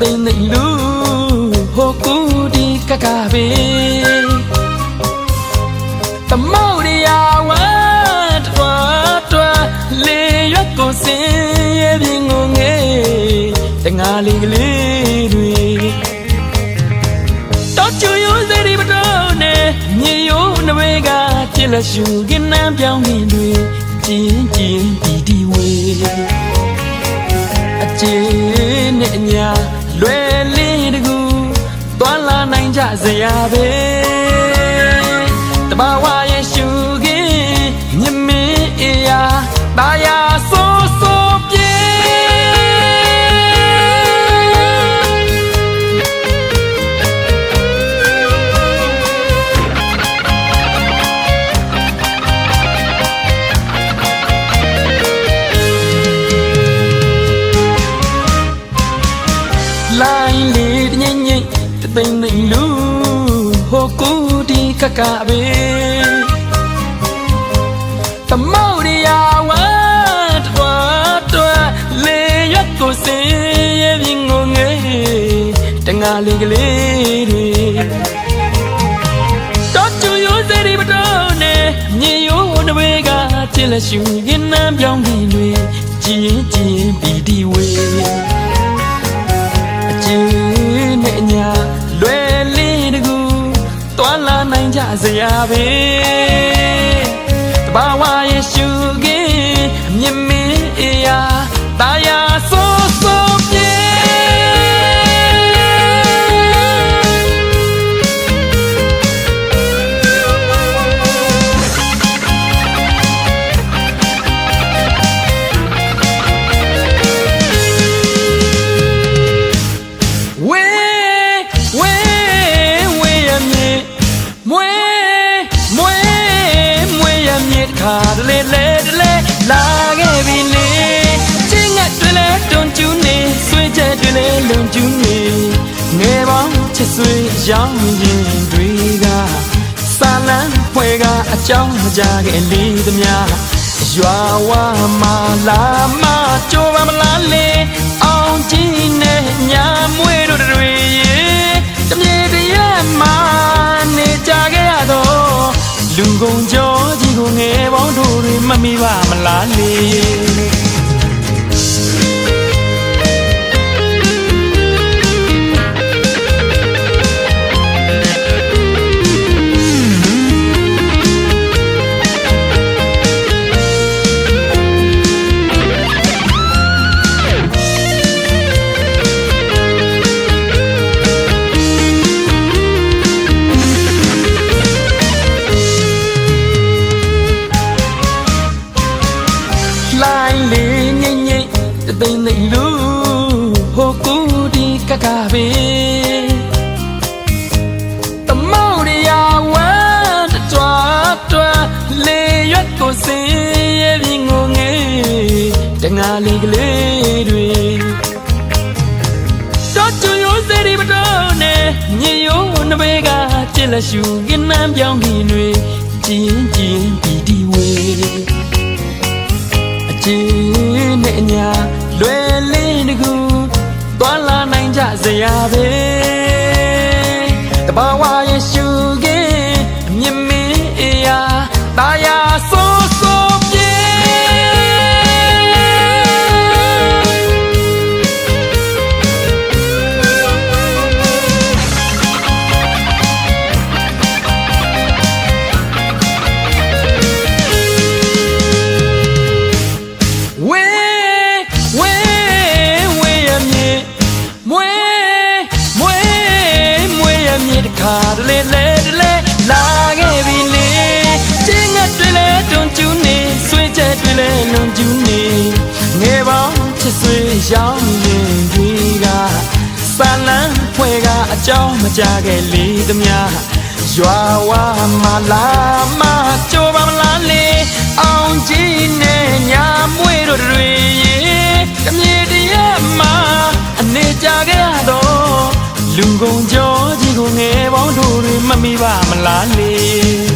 သိမ့်သိမ့်လူဟိုကူဒီကကပဲတမောရယာဝတ်တွားတွားလေရွက်ကိုစင်ရဲ့ပြင်ငုံငယ်တငါလေးကလေးတွေတော့ချူရိုးစေဒီမတော်နဲ့မြေရိုးနဝေကချစ်လက်ရှူကင်းနှံပြောင်းနေတွေ ရာပဲတဘာဝရဲ့ရှူကင်းမြင်မင်းအရာတာယာဆိုးဆိုးပြေလိုင်းလေးတငိမ့်ငိမ့်တသိမ့်သိမ့်လူ ဟိုကူဒီကကပဲတမောရယာဝတ်တွားတွားလေရွက်ကိုစင်ရဲ့ပြင်ငုံငယ်တငါလေးကလေးတွေတော့ချူရိုးစေဒီမတော်နဲ့မြေရိုးနဝေကချစ်လက်ရှူရင်နှံပြောင်းနေတွေကြည်ရင်ကြည်ရင်ပီတီဝေးအကျဉ်းနဲ့အညာလွယ်လေးတကူတွာ လာနိုင်ကြစရာပဲတဘာဝရဲ့ရှုခင်းအမြင်မင်းအရာတာယာ လေလေတလေလာခဲ့ပြီလေချင်းငတ်တွေလေတွန်ကျူးနေဆွေးချက်တွေလေလုံကျူးနေငယ်ပေါင်းချစ်ဆွေရောင်းရင်တွေကစာလန်းဖွဲကအကြောင်းမကြခဲ့လေသမျှရွာဝမာလာမကြိုးပါမလားလေအောင်ကြီးနဲ့ညာမွေတို့တွေရေ တို့တွေမမိပါမလားလေလို ကကပဲတမောရယာဝတ်တွားတွားလေရွက်ကိုစင်ရဲ့ပြင်ငုံငယ်တငါလေးကလေးတွေတော့ချူရိုးစေဒီမတော်နဲ့မြေရိုးနဘေကချစ်လက်ရှူကင်းနှံပြောင်းပြီးတွေကျင်းကျင်းပီတီဝေးအကျဉ်းနဲ့အညာ ခါတလေလေတလေလာခဲ့ပြီလေချင်းငတ်တွေလေတွန်ကျူးနေဆွေးချက်တွေလေလွန်ကျူးနေငယ်ပေါင်းချစ်ဆွေရောင်းရင်တွေကစာလန်းဖွဲကအကြောင်းမကြခဲ့လေသမျှရွာဝမလာမကြိုးပါမလားလေအောင်ကြီးနဲ့ညာမွေတို့တွေရေကမြေတရက်မှာအနေကြခဲ့ရတော့လူကုန်ကြောကြီးကိုငယ်ပေါင်း တို့တွေမမိပါမလားလေ